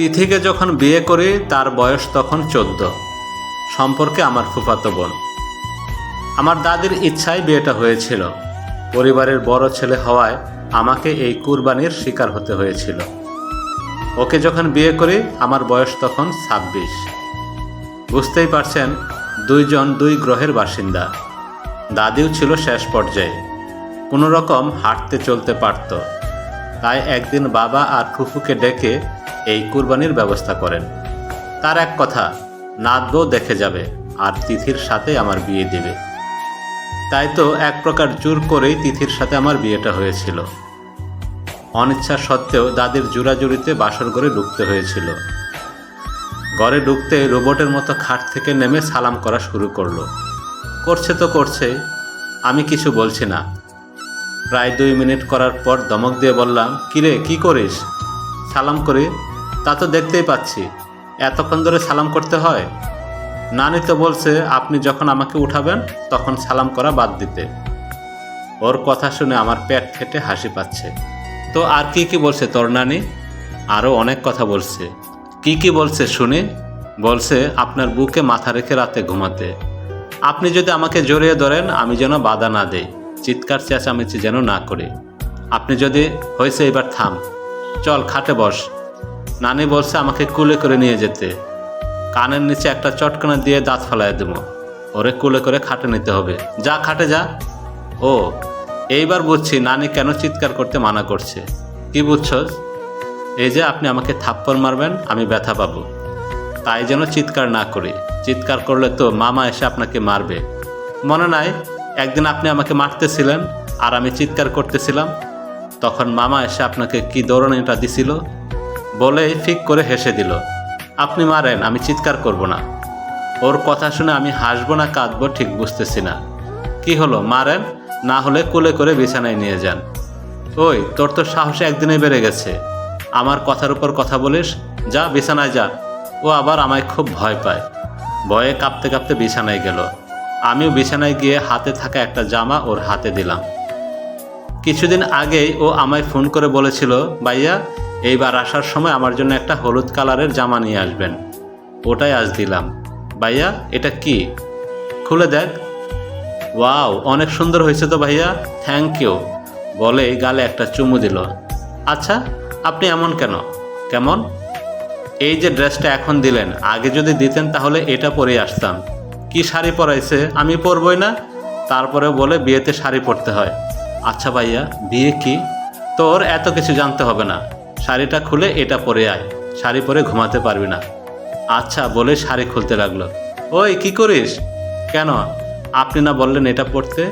তিথিকে যখন বিয়ে করি, তার বয়স তখন চোদ্দ। সম্পর্কে আমার ফুফাতো বোন। আমার দাদির ইচ্ছায় বিয়েটা হয়েছিল। পরিবারের বড় ছেলে হওয়ায় আমাকে এই কুরবানির শিকার হতে হয়েছিল। ওকে যখন বিয়ে করি, আমার বয়স তখন ছাব্বিশ। বুঝতেই পারছেন, দুইজন দুই গ্রহের বাসিন্দা। দাদিও ছিল শেষ পর্যায়ে। কোনো রকম হাঁটতে চলতে পারত। তাই একদিন বাবা আর ফুফুকে ডেকে এই কুরবানির ব্যবস্থা করেন। তার এক কথা নাতবও দেখে যাবে আর তিথির সাথে আমার বিয়ে দেবে। তাই তো এক প্রকার জোর করেই তিথির সাথে আমার বিয়েটা হয়েছিল। অনিচ্ছা সত্ত্বেও দাদির জোড়াজুড়িতে বাসর ঘরে ঢুকতে হয়েছিল। ঘরে ঢুকতে রোবটের মতো খাট থেকে নেমে সালাম করা শুরু করল। করছে তো করছে, আমি কিছু বলছি না। প্রায় দুই মিনিট করার পর দমক দিয়ে বললাম, কিরে, কি করিস? সালাম করি। তা তো দেখতেই পাচ্ছি। এতক্ষণ ধরে সালাম করতে হয়? নানি তো বলছে, আপনি যখন আমাকে উঠাবেন, তখন সালাম করা বাদ দিতে। ওর কথা শুনে আমার পেট ফেটে হাসি পাচ্ছে। তো আর কি কি বলছে তোর নানি? আরও অনেক কথা বলছে। কি কি বলছে শুনি? বলছে, আপনার বুকে মাথা রেখে রাতে ঘুমাতে। আপনি যদি আমাকে জড়িয়ে ধরেন, আমি যেন বাধা না দেই। চিৎকার চেঁচামেচি যেন না করি। আপনি যদি হয়েছে এবার থাম। চল, খাটে বস। নানি বলছে আমাকে কুলে করে নিয়ে যেতে। কানের নিচে একটা চটকানা দিয়ে দাঁত ফেলায় দেবো। ওরে কুলে করে খাটে নিতে হবে। যা, খাটে যা। ও, এইবার বুঝছি নানি কেন চিৎকার করতে মানা করছে। কি বুঝছস? এই যে আপনি আমাকে থাপ্পড় মারবেন, আমি ব্যথা পাবো। তাই যেন চিৎকার না করি। চিৎকার করলে তো মামা এসে আপনাকে মারবে। মনে নাই? একদিন আপনি আমাকে মারতেছিলেন আর আমি চিৎকার করতেছিলাম। তখন মামা এসে আপনাকে কি দৌড়ানিটা দিছিল বলে ফিক করে হেসে দিল। আপনি মারেন, আমি চিৎকার করব না। ওর কথা শুনে আমি হাসবো না, কাঁদবো, ঠিক বুঝতেছি না। কি হলো, মারেন? না হলে কোলে করে বিছানায় নিয়ে যান। ওই, তোর তো সাহস একদিনে বেড়ে গেছে। আমার কথার উপর কথা বলিস, যা বিছানায় যা। ও আবার আমায় খুব ভয় পায়। ভয়ে কাঁপতে কাঁপতে বিছানায় গেল। আমিও বিছানায় গিয়ে হাতে থাকা একটা জামা ওর হাতে দিলাম। কিছুদিন আগেই ও আমায় ফোন করে বলেছিল, ভাইয়া, এইবার আসার সময় আমার জন্য একটা হলুদ কালারের জামা নিয়ে আসবেন। ওটাই আজ দিলাম। ভাইয়া, এটা কি? খুলে দেখ। ওয়াও, অনেক সুন্দর হয়েছে তো ভাইয়া। Thank you. বলে গালে একটা চুমু দিল। আচ্ছা আপনি এমন কেন? কেমন? এই যে ড্রেসটা এখন দিলেন, আগে যদি দিতেন তাহলে এটা পরে আসতাম। কি শাড়ি পরাইছে? আমি পরবই না। তারপরে বলে বিয়েতে শাড়ি পরতে হয়। আচ্ছা ভাইয়া, বিয়ে কি? তোর এত কিছু জানতে হবে না। শাড়িটা খুলে এটা পরে আয়। শাড়ি পরে ঘুমাতে পারবি না। আচ্ছা বলে শাড়ি খুলতে লাগল। ওই, কি করিস? কেন? আপনি না বললেন এটা পড়তে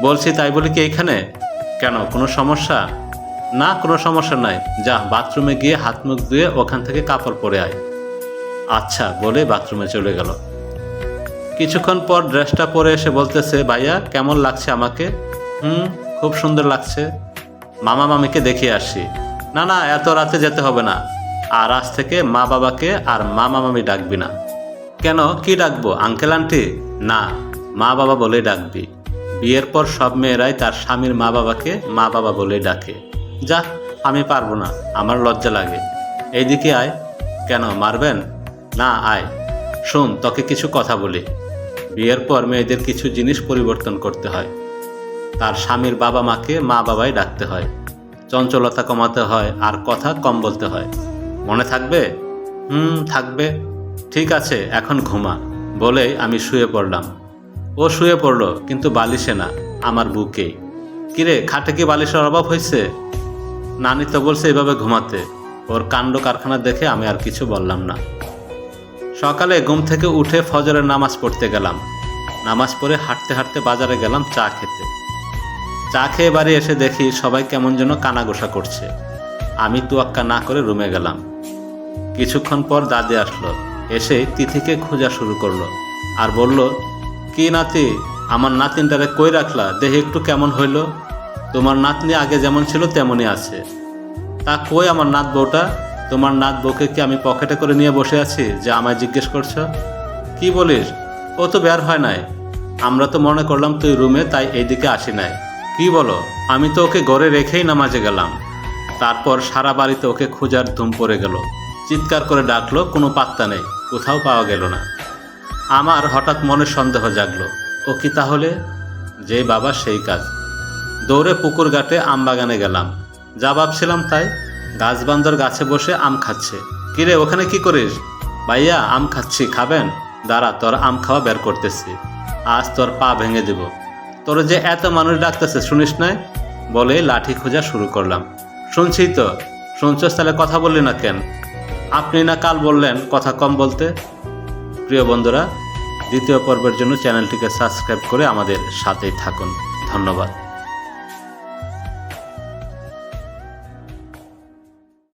বলছি, তাই বলি কি এইখানে? কেন, কোনো সমস্যা? না, কোনো সমস্যা নাই। যা, বাথরুমে গিয়ে হাত মুখ ধুয়ে ওখান থেকে কাপড় পরে আয়। আচ্ছা বলে বাথরুমে চলে গেল। কিছুক্ষণ পর ড্রেসটা পরে এসে বলতেছে, ভাইয়া, কেমন লাগছে আমাকে? হুম, খুব সুন্দর লাগছে। মামা মামিকে দেখিয়ে আসি। না না, এত রাতে যেতে হবে না। আর আজ থেকে মা বাবাকে আর মামা মামি ডাকবি না। কেন? কি ডাকবো? Uncle, aunty? না, মা বাবা বলেই ডাকবি। বিয়ের পর সব মেয়েরাই তার স্বামীর মা বাবাকে মা বাবা বলেই ডাকে। যা, আমি পারব না, আমার লজ্জা লাগে। এইদিকে আয়। কেন, মারবেন? না, আয়। শোন, তোকে কিছু কথা বলি। বিয়ের পর মেয়েদের কিছু জিনিস পরিবর্তন করতে হয়। তার স্বামীর বাবা মাকে মা বাবাই ডাকতে হয়। চঞ্চলতা কমাতে হয় আর কথা কম বলতে হয়। মনে থাকবে? হুম, থাকবে। ঠিক আছে, এখন ঘুমা। বলেই আমি শুয়ে পড়লাম। ও শুয়ে পড়ল, কিন্তু বালিশে না, আমার বুকেই কিরে, খাটে কি বালিশের অভাব হয়েছে? নানি তো বলছে এভাবে ঘুমাতে। ওর কাণ্ড কারখানা দেখে আমি আর কিছু বললাম না। সকালে ঘুম থেকে উঠে ফজরের নামাজ পড়তে গেলাম। নামাজ পড়ে হাঁটতে হাঁটতে বাজারে গেলাম চা খেতে। চা খেয়ে বাড়ি এসে দেখি সবাই কেমন যেন কানাঘোষা করছে। আমি তুয়াক্কা না করে রুমে গেলাম। কিছুক্ষণ পর দাদি আসলো, এসে তিথিকে খোঁজা শুরু করল আর বলল, কি নাতি, আমার নাতিনটারে কই রাখলা? দেখে একটু কেমন হইল? তোমার নাতনি আগে যেমন ছিল তেমনই আছে। তা কই আমার নাত বউটা তোমার নাত বউকে কি আমি পকেটে করে নিয়ে বসে আছি যে আমায় জিজ্ঞেস করছ? কি বলিস? ও তো বের হয় নাই। আমরা তো মনে করলাম তুই রুমে, তাই এইদিকে আসি নাই। কি বলো? আমি তো ওকে ঘরে রেখেই নামাজে গেলাম। তারপর সারা বাড়িতে ওকে খোঁজার ধুম পড়ে গেল। চিৎকার করে ডাকলো, কোনো পাত্তা নেই, কোথাও পাওয়া গেল না। আমার হঠাৎ মনে সন্দেহ জাগলো, ও কি তাহলে? যেই বাবা সেই কাজ। দৌড়ে পুকুর ঘাটে আমবাগানে গেলাম। যা ভাবছিলাম তাই গাছ বান্দর গাছে বসে আম খাচ্ছে। কিরে, ওখানে কি করিস? ভাইয়া, আম খাচ্ছি, খাবেন? দাঁড়া, তোর আম খাওয়া বের করতেছি। আজ তোর পা ভেঙে দেব। তোর যে এত মানুষ ডাকতেছে, শুনিস নাই? বলে লাঠি খোঁজা শুরু করলাম। শুনছি তো, শুনছস তাহলে কথা বললি না কেন? আপনি না কাল বললেন কথা কম বলতে? প্রিয় বন্ধুরা, দ্বিতীয় পর্বের জন্য চ্যানেলটিকে সাবস্ক্রাইব করে আমাদের সাথেই থাকুন। ধন্যবাদ।